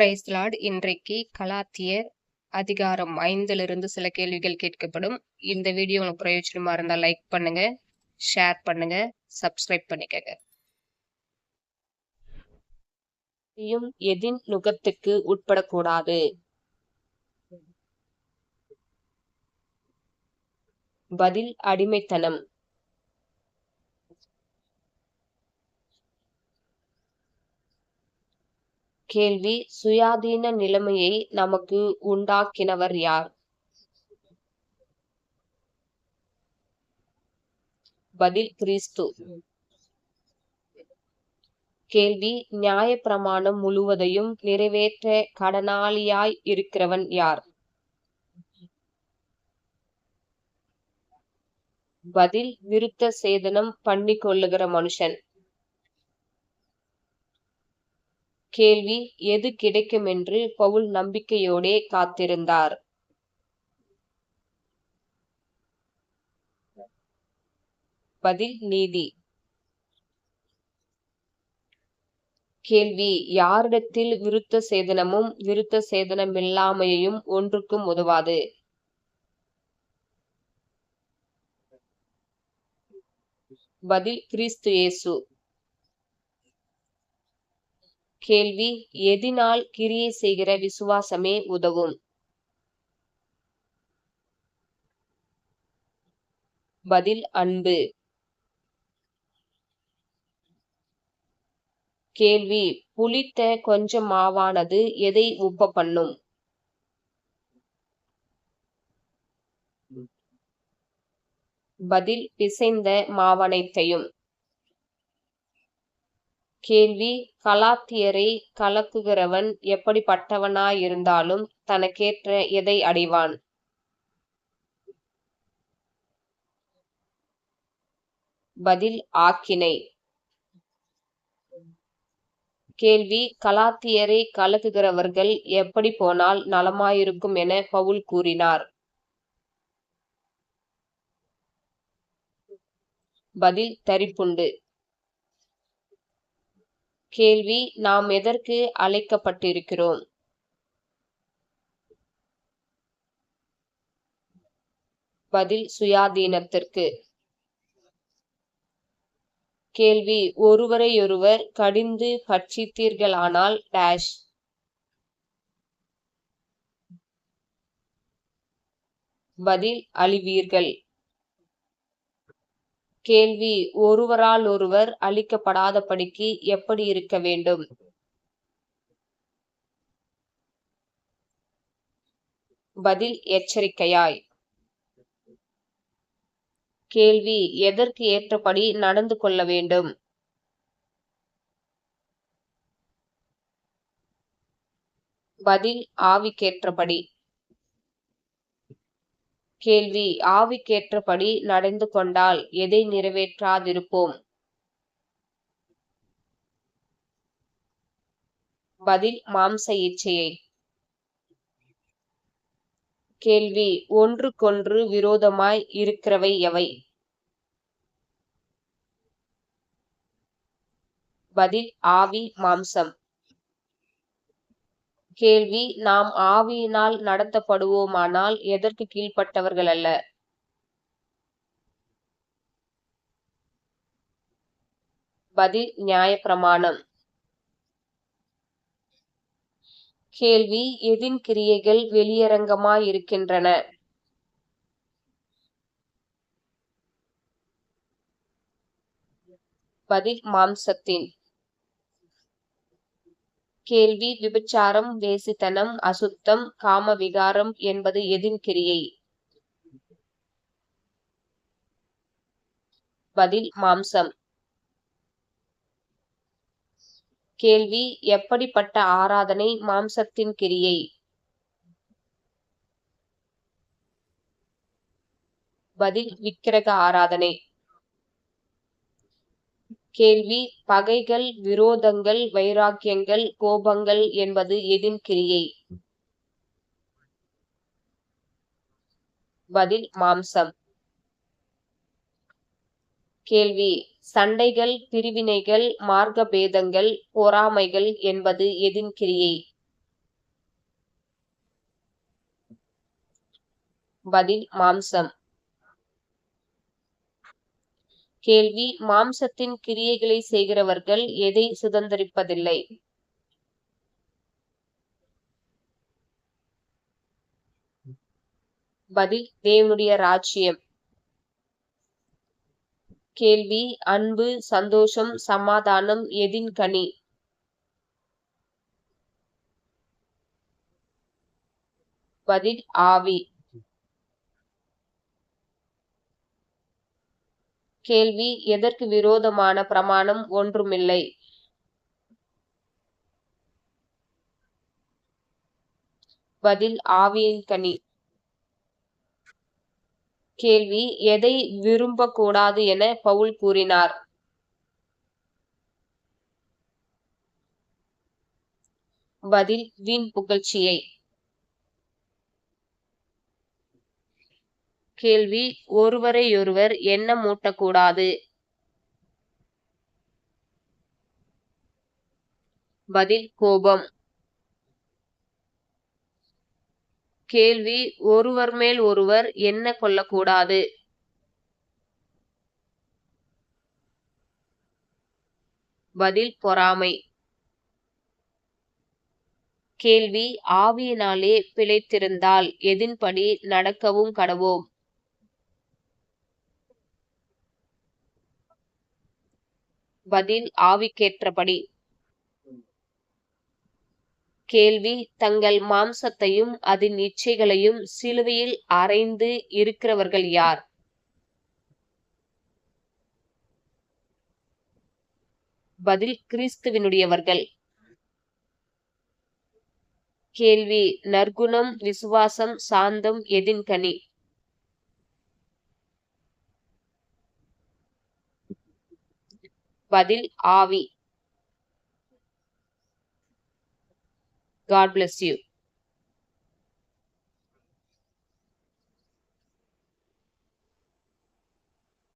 Price Lord இன்றைக்கு கலாத்தியர் அதிகாரம் ஐந்திலிருந்து சில கேள்விகள் கேட்கப்படும். இந்த வீடியோ உங்களுக்கு பிரயோஜனமா இருந்தா லைக் பண்ணுங்க ஷேர் பண்ணுங்க சப்ஸ்கிரைப் பண்ணிக்கங்க. எதின் நுகத்துக்கு உட்படக்கூடாது. பதில் அடிமைத்தனம். கேள்வி சுயாதீன நிலைமையை நமக்கு உண்டாக்கினவர் யார்? பதில் கிறிஸ்து. கேள்வி நியாயப்பிரமாணம் முழுவதையும் நிறைவேற்ற கடனாளியாய் இருக்கிறவன் யார்? பதில் விருத்த சேதனம் பண்ணி கொள்ளுகிற மனுஷன். கேள்வி எது கிடைக்கும் என்று பவுல் நம்பிக்கையோடே காத்திருந்தார். பதில் நீதி. கேள்வி யாரிடத்தில் விருத்த சேதனமும் விருத்த சேதனமில்லாமையும் ஒன்றுக்கும் உதவாது. பதில் கிறிஸ்து இயேசு. கேள்வி எதினால் கிரியை செய்கிற விசுவாசமே உதவும். பதில் அன்பு. கேள்வி புளித்த கொஞ்சம் மாவானது எதை உப்ப பண்ணும்? பதில் பிசைந்த மாவனைத்தையும். கேள்வி கலாத்தியரை கலக்குகிறவன் எப்படிப்பட்டவனாயிருந்தாலும் தனக்கேற்ற எதை அடைவான்? பதில் ஆக்கினை. கேள்வி கலாத்தியரை கலக்குகிறவர்கள் எப்படி போனால் நலமாயிருக்கும் என பவுல் கூறினார். பதில் தரிப்புண்டு. கேள்வி நாம் எதற்கு அழைக்கப்பட்டிருக்கிறோம்? பதில் சுயாதீனத்திற்கு. கேள்வி ஒருவரையொருவர் கடிந்து பட்சித்தீர்களானால் டேஷ் பதில் அழிவீர்கள். கேள்வி ஒருவரால் ஒருவர் அழிக்கப்படாதபடிக்கு எப்படி இருக்க வேண்டும்? பதில் எச்சரிக்கையாய். கேள்வி எதற்கு ஏற்றபடி நடந்து கொள்ள வேண்டும்? பதில் ஆவிக்கேற்றபடி. கேள்வி. ஆவிக்கேற்றபடி நடந்து கொண்டால் எதை நிறைவேற்றாதிருப்போம்? பதில் மாம்ச இச்சையை. கேள்வி. ஒன்றுக்கொன்று விரோதமாய் இருக்கிறவை எவை? பதில் ஆவி மாம்சம். கேள்வி நாம் ஆவியினால் நடத்தப்படுவோமானால் எதற்கு கீழ்ப்பட்டவர்கள் அல்ல? பதில் நியாயப்பிரமாணம். கேள்வி எதின் கிரியைகள் வெளியரங்கமாயிருக்கின்றன பதில் மாம்சத்தின். கேள்வி விபச்சாரம் வேசித்தனம் அசுத்தம் காம விகாரம் என்பது எதின் கிரியை? பதில் மாம்சம். கேள்வி எப்படிப்பட்ட ஆராதனை மாம்சத்தின் கிரியை? பதில் விக்கிரக ஆராதனை. கேள்வி பகைகள் விரோதங்கள் வைராக்கியங்கள் கோபங்கள் என்பது எதின் கிரியை? பதில் மாம்சம். கேள்வி சண்டைகள் பிரிவினைகள் மார்க்க பேதங்கள் பொறாமைகள் என்பது எதின் கிரியை? பதில் மாம்சம். கேள்வி. மாம்சத்தின் கிரியைகளை செய்கிறவர்கள் எதை சுதந்திரிப்பதில்லை? பதில் தேவனுடைய ராஜ்யம். கேள்வி அன்பு சந்தோஷம் சமாதானம் எதின் கனி? பதில் ஆவி. கேள்வி எதற்கு விரோதமான பிரமாணம் ஒன்றுமில்லை. பதில் ஆவியின் கனி. கேள்வி எதை விரும்பக்கூடாது என பவுல் கூறினார். பதில் வீண் புகழ்ச்சியை. கேள்வி ஒருவரையொருவர் எண்ணம் மூட்டக்கூடாது பதில் கோபம். கேள்வி ஒருவர் மேல் ஒருவர் என்ன கொள்ளக்கூடாது. பதில் பொறாமை. கேள்வி ஆவியினாலே பிழைத்திருந்தால் எதின்படி நடக்கவும் கடவோம். பதில் ஆவிக்கேற்றபடி. கேள்வி தங்கள் மாம்சத்தையும் அதன் இச்சைகளையும் சிலுவையில் அறைந்து இருக்கிறவர்கள் யார்? பதில் கிறிஸ்துவினுடையவர்கள். கேள்வி நற்குணம் விசுவாசம் சாந்தம் எதின் கனி பதில் ஆவி காட் பிளஸ் யூ